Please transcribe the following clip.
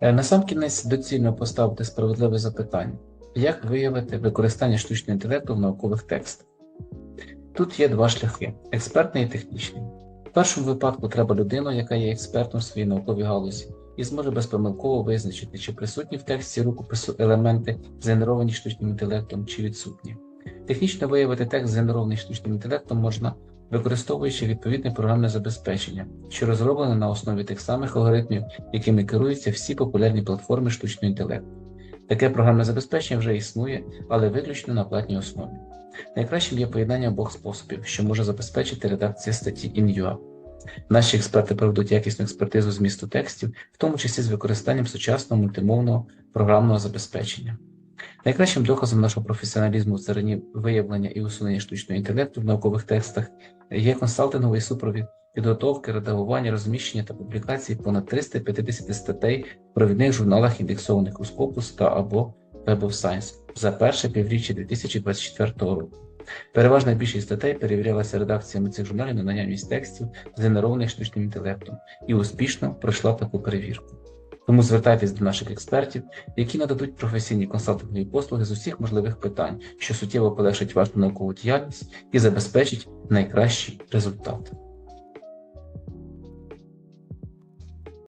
Е, На сам кінець доцільно поставити справедливе запитання: як виявити використання штучного інтелекту в наукових текстах? Тут є два шляхи: експертний і технічний. В першому випадку треба людину, яка є експертом в своїй науковій галузі, і зможе безпомилково визначити, чи присутні в тексті рукопису елементи, згенеровані штучним інтелектом, чи відсутні. Технічно виявити текст, згенерований штучним інтелектом, можна використовуючи відповідне програмне забезпечення, що розроблене на основі тих самих алгоритмів, якими керуються всі популярні платформи штучного інтелекту. Таке програмне забезпечення вже існує, але виключно на платній основі. Найкращим є поєднання обох способів, що може забезпечити редакція статті InUA. Наші експерти проведуть якісну експертизу змісту текстів, в тому числі з використанням сучасного мультимовного програмного забезпечення. Найкращим доказом нашого професіоналізму в царині виявлення і усунення штучного інтелекту в наукових текстах є консалтинговий супровід підготовки, редагування, розміщення та публікації понад 350 статей в провідних журналах, індексованих у Scopus та або Web of Science за перше півріччя 2024 року. Переважна більшість статей перевірялася редакціями цих журналів на наявність текстів, згенерованих штучним інтелектом, і успішно пройшла таку перевірку. Тому звертайтесь до наших експертів, які нададуть професійні консалтингові послуги з усіх можливих питань, що суттєво полегшить вашу наукову діяльність і забезпечить найкращий результат.